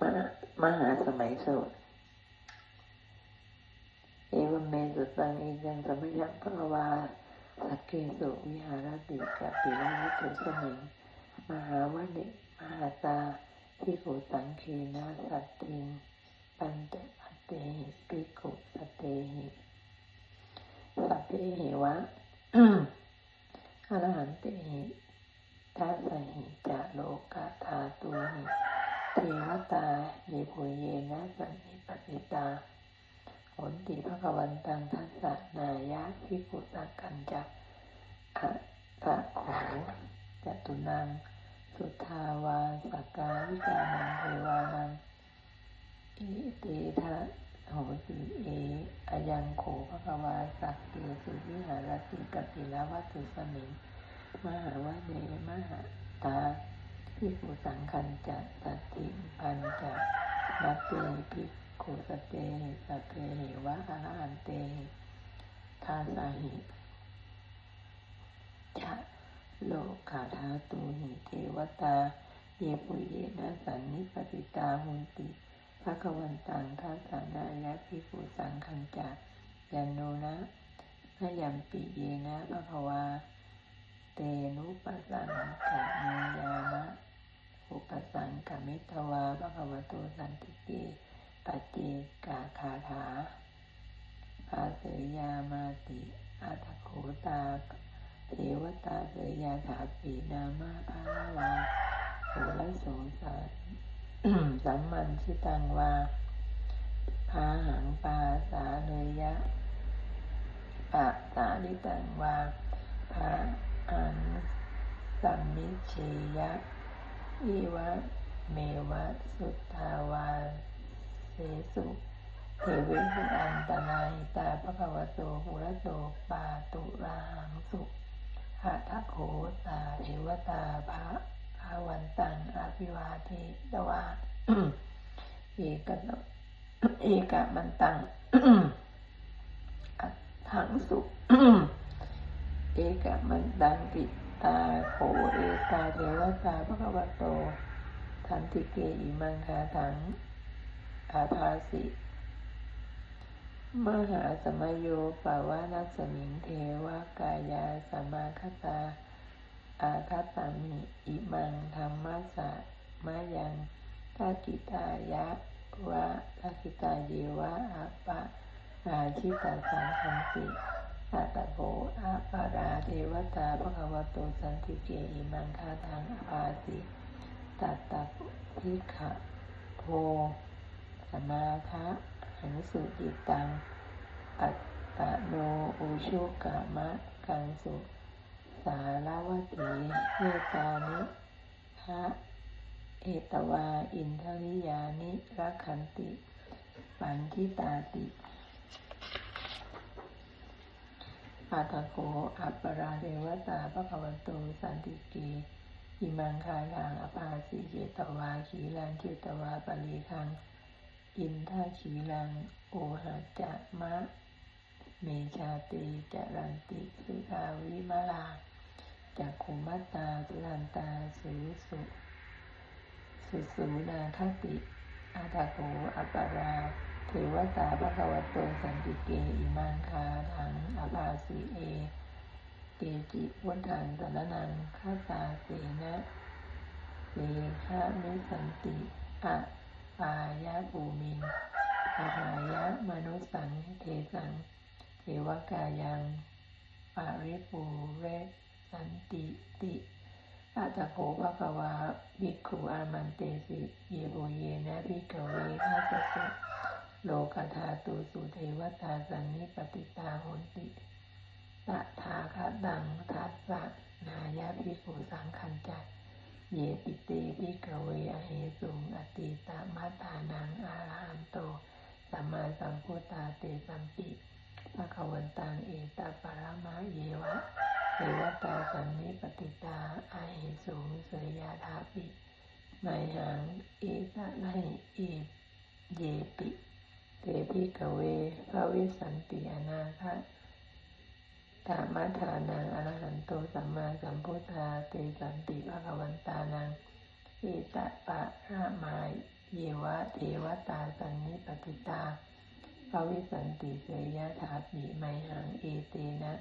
มหามหาสมัยสูตรเอวเมสุตังเอยังสมัยังพระวาสักเกสุวิหารติกับปิวิตุสมิงมหาวะเนมหาตาพิกุตังเคนะสัตติงปันเตปัตเตหิปิกุสตเตหิสัพเพเหวะอรหันเตหิทัสหิจะโลกาธาตุหิ เทวตาเยปุเยนะสันนิปติตาโหนติภควันตังทัสสะนายะพิกุตกันจักอะตะโขจตุนัง สุทาวาสกาวิจานังเทวานังอิเตทะโหติเออายังโขภควาสักเกสุวิหารติกติลวัตถุสมิงมหาวะเนมหาตา พิกุสังคันจะสัตติปัญจะมัตเตพิกุสเตสเพเหวะอรหันเตทาสาหิจะโลกาธาตุหิเทวตา เยปุเยนะสันนิปติตาหุนติภะคะวันตังทัสสานายะพิกุสังคันจะยันโนนะพยัมปิเยนะภะวา เตนุปสังกะมิยามะ อุปสังกมิตวาภะคะวะโตสันติเกปัจเจกาคาถาภาเสยามาติอาตโคตาเทวตาเสยยาถาปีนามาภาวาโสรโสสารสัมมันชิตังวาพาหังปาสาเนยยะปะสาลิตังวาพาอันสัมมิเชยะ อิวะเมวะสุทาวาเสสุเทวิสุอันตนาหิตาภะคะวะโตหุระโตปาตุราหังสุหะทะโขตาเทวตาภะอาวันตังอภิวาเทตวาเอกตเอกะมันตังอัถังสุเอกะมันตังปิ ตาโขเอกาเทวตาภะคะวโตทันติเกอิมังคาถัง อาภาสิ มหาสมโยปาวานัสมิงเทวกายาสมาคตา อาคาตามิอิมังธรรมัสสะมายังทักิตายะวะทักิตาเยวะอาปะอาชิตาสังคันติ สัตโบอาปาราเทวตาภควโตสันติเกอิมังคาทังอาภาสิตัตตะพิขะโพสมาคะหังสุจิตัง อัตตโนอุชุกามะกังสุสารวตีเวตานิพระเอตวา อินทริยานิรักขันติ ปันทิตาติ อาตโก อัปปราเดวตาภะคะวันโตสันติเกอิมังคาลังอปาสิเจตวาขีลังเจตวาปรีคัง อินทาขีลัง โอหัจะมะ เมชาติจรันติสุทาวิมาลาจากขุมัตตาสุรันตาสุสุสุสุนาคติอาตโก อัปปารา เทวตาภะคะวะโตสันติเกอิมังคาทังอาภาสีเอ เกจิวุฒังสนนังคาตาเสนะเสฆามิสันติอะปายะภูมินอาหายะมนุสังเทสังเทวกายังปาริปูเรสันติติอาตโภภะคะวาภิกขุอามันเตสิ เยโบเยนะภิกเวทัสสะ โลกธาตุสุเทวตาสันนิปติตาโหนติตถาคตังทัสสะนายะภิกขุสังคันจัตเยปิเตภิกเวอเหสุงอติตามัตานังอาหันโตสัมมาสัมพุทธาเตสัมปิภะคะวันตังเอตปารมาเยวะเทวตาสันนิปติตาอาเหสูงเสยยาทาปิไมหังเอตะไลเอเยปิ เตปิกเวภาวิสันติอนาคาตามัฐานังอรหันโตสัมมาสัมพุทธาเตสันติภะวันตานังเอตะปะระมายเยวะเทวตาสันนิปติตาภวิสันติเสยถาปิไมหังเอเตนะ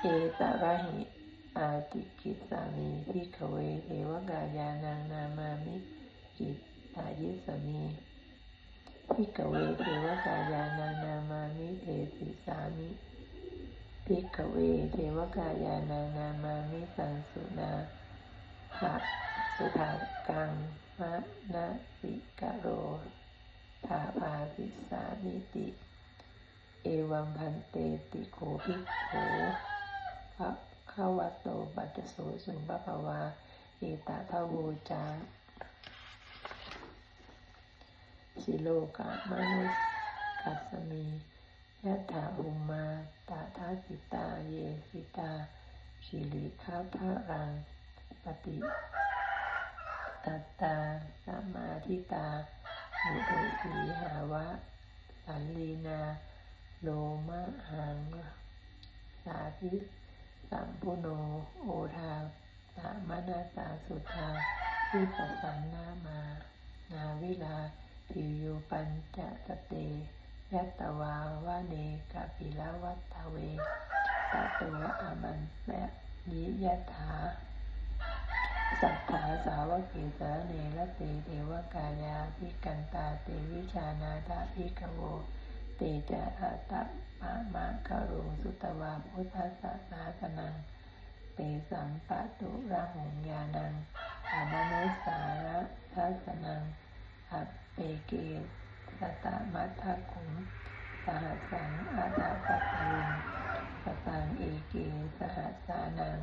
เอตระหิอาติกิสามีพิกเวเทวกายานังนามามิกิอายิสมี พิกเวเทวกายานังนามามิเทสิสามิพิกเวเทวกายานังนามามิสังสุนาหะสุภากังมะนะสิกะโรทาภาสิสานิติ เอวังพันเตติโคภิกโขภะคะวะโตปัจจโสสุภะคะวาเอตทะโวจา สิโลกะมนุสกัสมียะถาอุมาตาทาสิตาเยสิตาชิริคาภะรังปฏิตัตตาสมาธิตามุตุสีหาวะ สันลีนา โลมะหัง สาธิสัมพุโน โอทาสามนาสาสุทาวิปัสสันนามา นาวิลา ปิยูปัญจสเตยัตตวาวาเนกะปิลวัตตเวตตัวอามันแมนิยถาสัทธาสาวกเกสาเนรเตเทวกายาภิกันตาเตวิชานาถาภิกโวเตจะอัตตะปะมะกะโรสุตวาพุทธสสาสนังเปสัมปะตุระหงยานังอามนุสาระทัสนังอัป เปเกสตะมัทคุมสหัสสังอาตาปัตตลุงสตังเอเกสหัสสานัง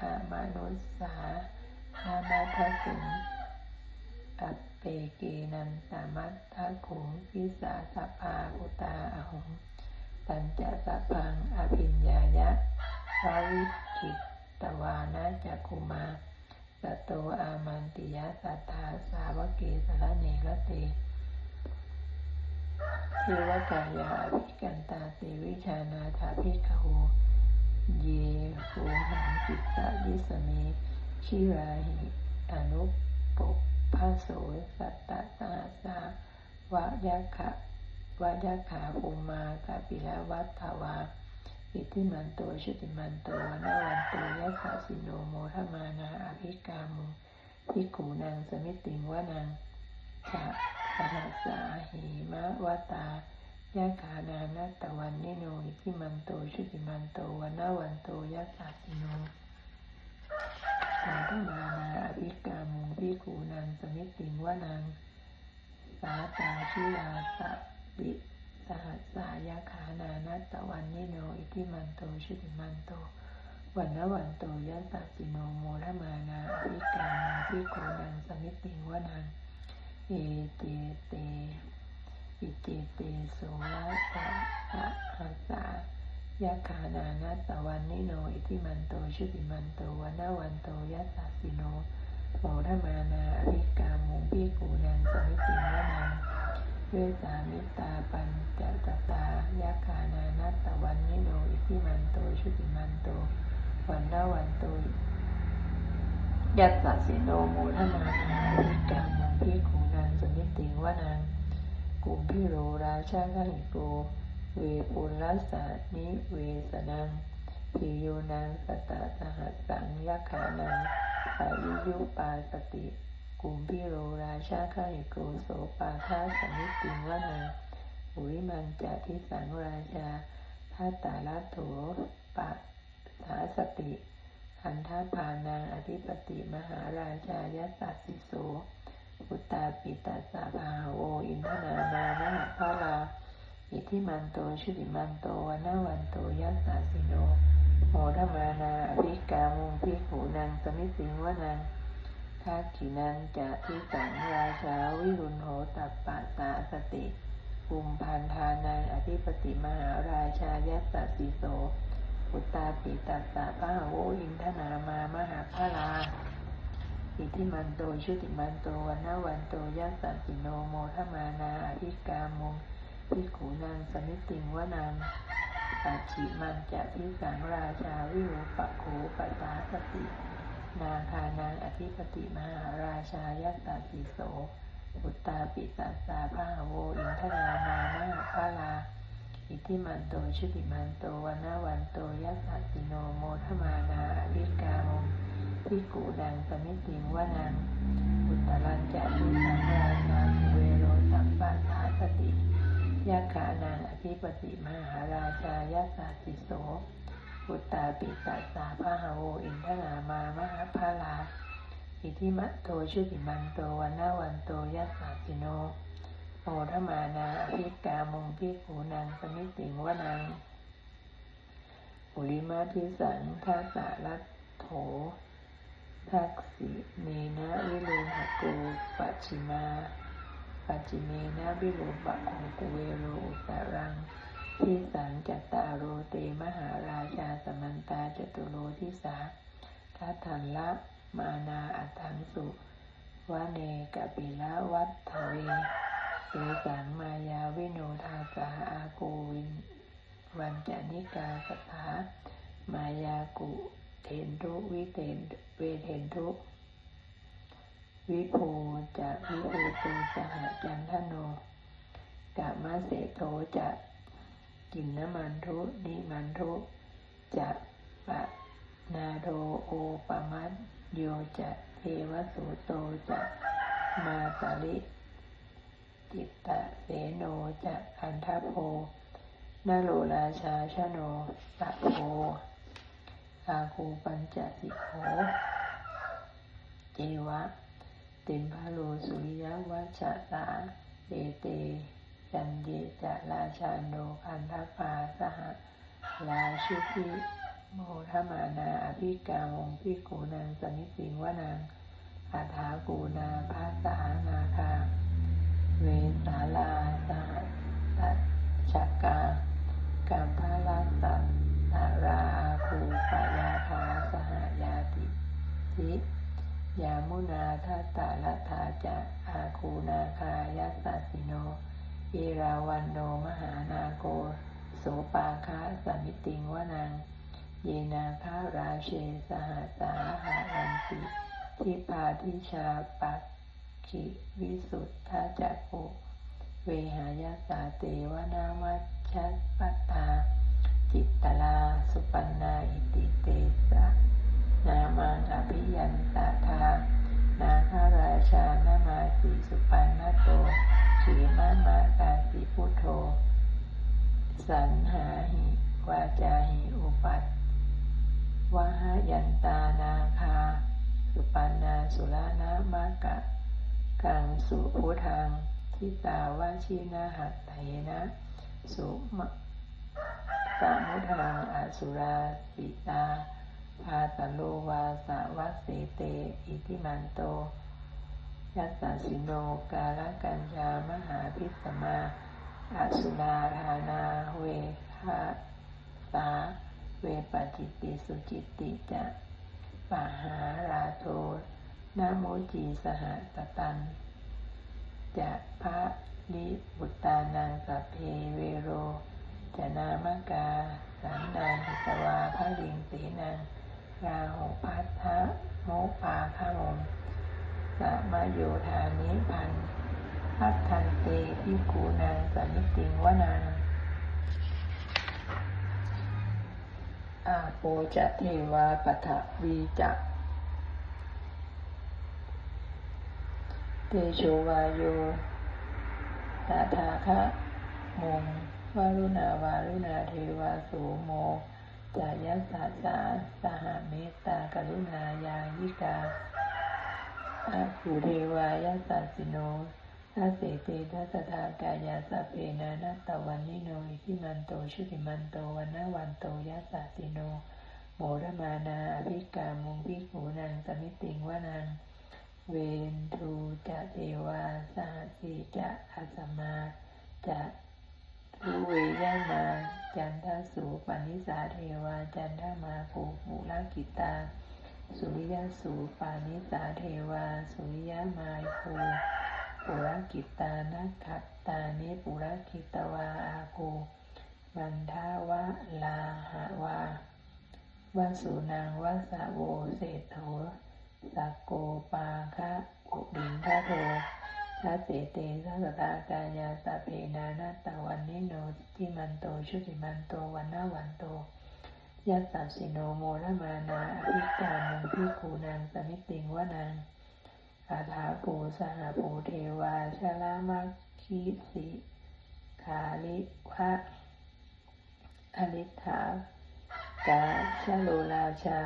อามนุสานามัทสิงอัปเปเกนันตามัทธขุงวิสาสภาอุตาอหงตัญจะสะพังอภิญญายะภาวิจิตตวานาจักคุมา สตโตอามันติยะสัทธาสาวกเกสระเนรเตเทวกายาภิกันตาเตวิชานาถาภิกขโหเยโหหังจิตตะยิสเมชิราหิอนุปกภาโสสัตตะสาสาวะยะขะวะยะขาภูมากาปิละวัตถวา อิทิมันโตชุติมันโตนาวันโตยะสาสิโนโมทมานาอภิกามุภิกขุนางสมิติงวนังชะสหัสาหิมะวตายะขานานัตตวันนิโนอิทิมันโตชุติมันโตวนาวันโตยะสาสิโนสัมภมานาอภิกามุภิกขุนังสมิติงวนังสาตาชิลาสะปิ หัสสายะขานานัตตวันนิโนอิทิมันโตชุติมันโตวันนวันโตยะสาสิโนโมทมานาอภิกามุภิกขุนังสมิติวนังเอเตเตอิเจเตโสระสะอะหัสสายะขานานัตตวันนิโนอิทิมันโตชุติมันโตวันนาวันโตยัสสะสิโนโมทมานาอภิกามุงพิกูนังสมิติวนัง เวสามิตาปัญจตตายะขานานัตตวันนิโนอิทิมันโตชุติมันโต วันนาวันโตยัตตาสิโนโมทนานาวิกามังพิคูนางสมิติวานางกุมพิโรราชากัหิโก เวปุลสานิเวสนังปิโยนางสตาสหัสสังยักขานังอายุยุปาสติ กุมพิโรราชากัหิโกโสปาคาสมิติงวานางอุริมันจะทิสังราชาทัตตาลัโถปะสาสติขันธพานังอธิปติมหาราชายสัสสิโสอุตตาปิตัสสะภาโวอินทนามามหาภาลาอิทิมันโตชุติมันโตวันนาวันโตยัสสะสิโนโมทมานาอภิกามุงพิขูนังสมิสิงวนัง ทักขินังจะทิสังราชาวิรุณโหตัปปะตาสติภูมิพันธานังอธิปติมหาราชายัสสิโสอุตตาปิตัสสะพะโวอินทนามามหาภาลาอิทิมันโตชุติมันโตวันนวันโตยัสสะสิโนโมทมานาอภิกามงพิขูนางสมิติงวนังปัจฉิมันจะพิสังราชาวิโรปะโขปตาสติ นาคานางอธิปติมหาราชายัสสสิโสอุตตาปิตัสสาภาโวอินทรามามหาภาลา อิทิมันโตชุติมันโตวันาวันโตยัสสสิโนโมทมานาอวิกามพิกูดังสมิติงวนังอุตตรัญจะทุสังราชาเวโรสัมปันธาสติยาขานางอธิปติมหาราชายัสสสิโส อุตตาปิตัสสาภาโวอินทรามามหาภาลาอิทิมะโตชุติมันโตวันนาวันโตยัสสสิโนโมทมานาอภิกามงพิขูนางสมิติงวนังอุลิมาพิสังทัสสะรัตโถทักษิเนนะวิโลหะโกปัจฉิมาปัจจิเมนะวิโลปะโอกุเวโรอุตรัง ทิสังจัตตาโรเตมหาราชาสมันตาจตุโรทิสาทัถันละมานาอัตถังสุวะเนกปิละวัตถเวเสสังมายาวิโนทาสาอาโกวิน วันจานิกาสถามายากุเทนทุวิเทนเวเทนทุวิภูจะวิภูตุสหจันทโนกะมะเสโทจะ กินนมันทุนิมันทุจะปะนาโดโอปะมัตโยจะเทวสุโตจะมาสาลิจิตตะเสโนจะอันทโพนาโลราชาชโนสะโพอาคูปัญจสิโขเจวะติมพาโลสุริยวัชตาเตเต จันเยจะราชาโนคันทปาสหราชุพิโมทมานาอภิกามงพิกูนางสมิสิงวนังอาถากูนาภาสานาคา เวสาลาสหตัชกกากัมพาลาสัตนาราอาคูปยาธาสหายาติสิยามุนาทัตตาลทธาจะอาคูนาคายัสสสิโน เอราวันโนมหานาโก โสปาคาสมิติงวนังเยนาคาราเชสหสาหารันติทิพาทิชาปักขิวิสุทธาจักกุเวหายาสาเตวนามัชชปัตตา จิตตลาสุปันนาอิติเตสะนามังอภิยันตาทา นาคาราชานามาสีสุปันนโต ขีมามากาสีพุทโธ สันหาหิวาจาหิอุปัตวะหยันตานาคาสุปันนาสุลานามากะ กังสุพุทังทิตาวาชินาหัตเถนะสุมะสามุทังอสุราปิตาพาตโลวาสวัสเสเตอิทิมันโต ยัสสสิโนกาลกัญญามหาพิสมาอสุราธานาเวคาสาเวปจิตติสุจิตติจะปะหาราโทนาโมจีสหตตัน จะพระลิบุตานังสัพเพเวโร จะนามกาสันนานหิตวาพระลิงสีนังราหุพัทธะโมปาขมม สมาโยธานิพันพัทธันเตพิกูนางสมิติงวนังอาโปจะเทวาปทวีจะเตโชวาโยตาทาคะมงวารุณาวารุณาเทวาสูโมจายัสสาสาสหเมตตากรุณายายิกา อาภูเทวายัสสสิโนทัสเสเตทัสทากายาสพเพนานัตตวันนิโนอิทิมันโตชุติมันโตวันนวันโตยัสสสิโนโมรมานาอภิกามุงพิขูนางสมิติงวนังเวนทูจะเทวาสหสีจะอาสมาจะทุเวยามา จันทสูปนิสาเทวา จันทมาภูภูลกิตา สุริยสูปานิสาเทวา สุริยมาภูปุรกิตานักขัตตานิปุรกิตวาอาภูมันทาวะลาหะวาวาสุนางวาสาโวเศรษโถสักโกปาคะอุดินทโททัสเสเตสัสตากายาสเพนานาตาวันนิโนทิมันโตชุติมันโตวันนาวันโต ยัสสัสสิโนโมรมานาอภิกามุงพิคูนางสมิติงวานางอาถาปูสหปูเทวาชลามัคคีสิขาลิวะอลิธากาชโลราชา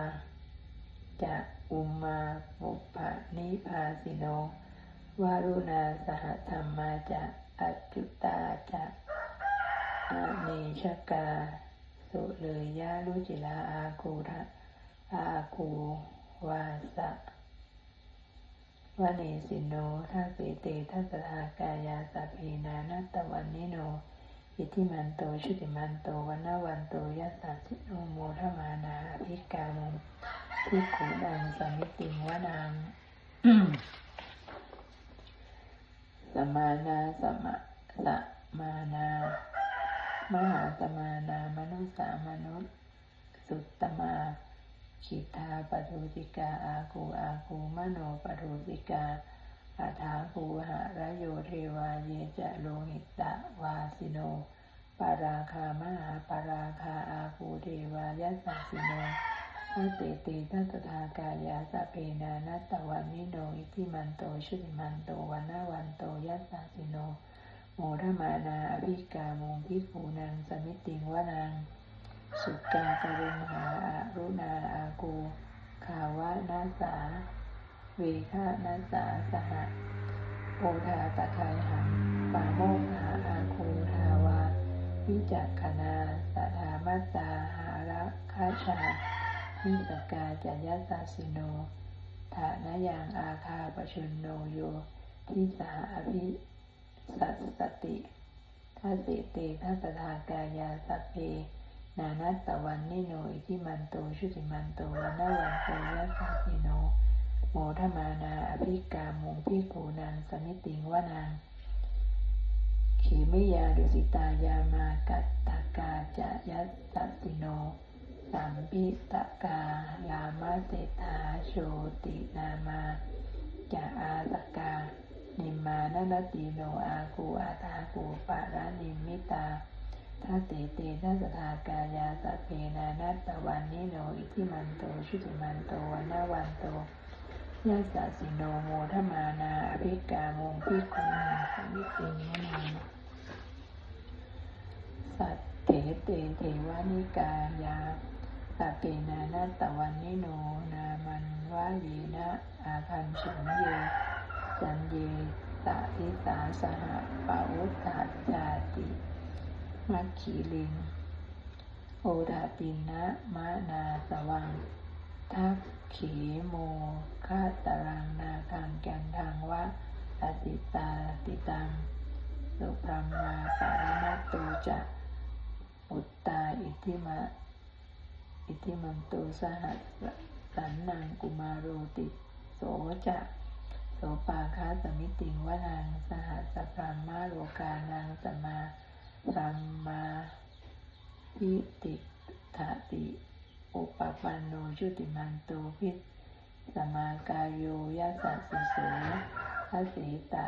จะอุมาปุปะนิพาสิโนวารุณาสหธรรมาจะอจุตาจะอเนชกา สุเลยยะรุจิลาอาคูทะอาคูวาสะวะเนสิโนทัสเสเตทัสทากายาสัพเพนานัตตวันนิโน อิทิมันโตชุติมันโตวันนาวันโตยัสสะสิโนโมทมานาอภิกามุทิขูดังสมิติงวานางสมานาสมะสมานา มหาสมานามนุสามนุษย์สุตตมาชิตาปทุติกาอาคูอาคูมโนปทุติกาอาถาคูหะระโยเทวาเยจะโลหิตะวาสิโน ปาราคามหาปาราคาอาคูเทวายัสสสิโนทัสเตติทัสทากายาสะเพนานัตตวันนิโนอิทิมันโตชุติมันโตวันนาวันโตยัสสสิโน โมทมานาอภิกามงพิภูนางสมิติงวานาง สุกาปรุงหาอารุณาอากูขาวะนาสา เวฆานาสาสหะโอทาตะไคหังปาโมกหาอาคูทาวาวิจักขณาสถามัตาหาระคาชาวิสกาจยัสสสิโนฐานะยังอาคาปชุนโนโยทิสาอภิ สัสสติทัสสิเตทัสทากายาสัพเพนานัตตวันนิโนอิทิมันโตชุติมันโตวันนาวันโตยัสสะสิโนโมทมานาอภิกามุงพิกูนางสมิติงวานางขีมิยาดุสิตายามากัตตากาจะยัสสิโนสัมพิตกาลามาเศรษฐาโชตินามาจะอาตกา นิมานนติโนอาคูอาตาคูปะระนิมิตาทัสเตเตทัสทากายาสัพเพนานัตตวันนิโนอิทิมันโตชุติมันโตวันนาวันโตยัสสะสิโนโมทมานาอภิกามุงพิคุงสมิติงวนาสัตเถเตเทวานิกายาสัพเพนานัตตวันนิโนนามันวาเยนะอาคันฉุงเย จันเยตาทิสาสหปาวุตาจาติมัคคีลิงโอดาตินะมะนาสวัง ทักเขโมคาตรังนาคังแกนทางวะอติตาติตังสุพรมมาปารมัตตุจะอุตตาอิทิมะอิทิมันตุสหัสสันนังกุมารโรติ โสจะ โสปาคาสมิติงวานางสหัสพรามมาโลกานางสมาสัมมาพิติทาติ อุปปันโนชุติมันโตพิสมากายโยยัสสะสิโสทะสีตะ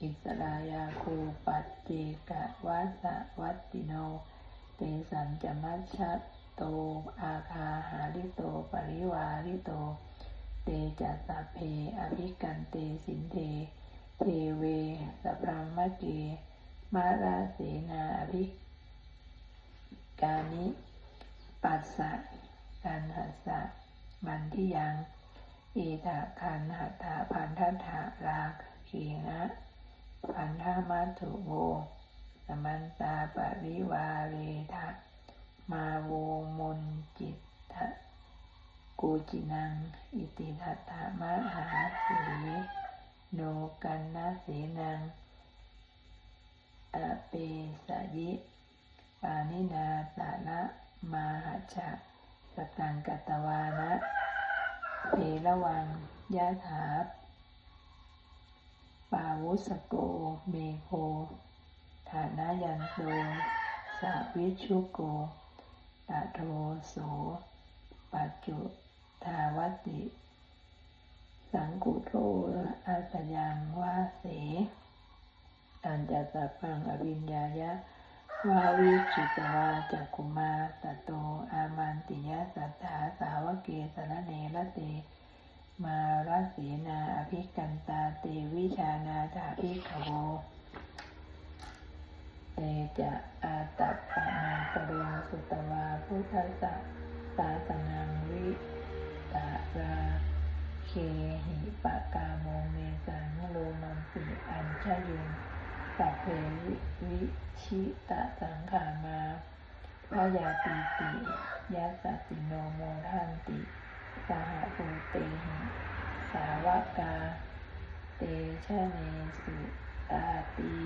อิสรายาคูปัจเจกะวัสวัตติโน เตสัญจมัชชะโต อาคาหาริโต ปริวาริโต เตจัสเพอภิกันเตสินเท เทเวสพรามะเก มาราเสนาอภิกานิ ปัสสะกันหัสสะมันที่ยังเอตาคันหัตถาพันธถาราคีนะพันธมัตถุโวสมันตาปริวาเรทะมาโวมุนจิตทะ กูจินัง อิติทัตถามหาสีโนกันนาเสนังอเปสยิปานินาตานะมาหัชะสตังกัตวานะเทระวังยะถาปาวุสโก เมโคฐานายันโตสาวิชุโกตะโทโสปัจจุ ทาวติ สังกุโทอาสยังวาเสอันจะสัพังอวิญญายะวาวิจิตวาจักกุมาตโตอามันติยะสัทธาสาวเกสรเนระเตมาราสีนาอภิกันตาเตวิชานาถาภิกขโวเตจะอาตัปปะนังปริยสุตวาพุทธสสะสาสนังวิ ตาราเคหิปะกาโมเมสังโลมันติอัญชยุงสัพเพวิวิชิตะสังขามาพยาติติยัสสตติโนโมทันติ สหภูเตหิสาวกา เตชะเนสุตาติ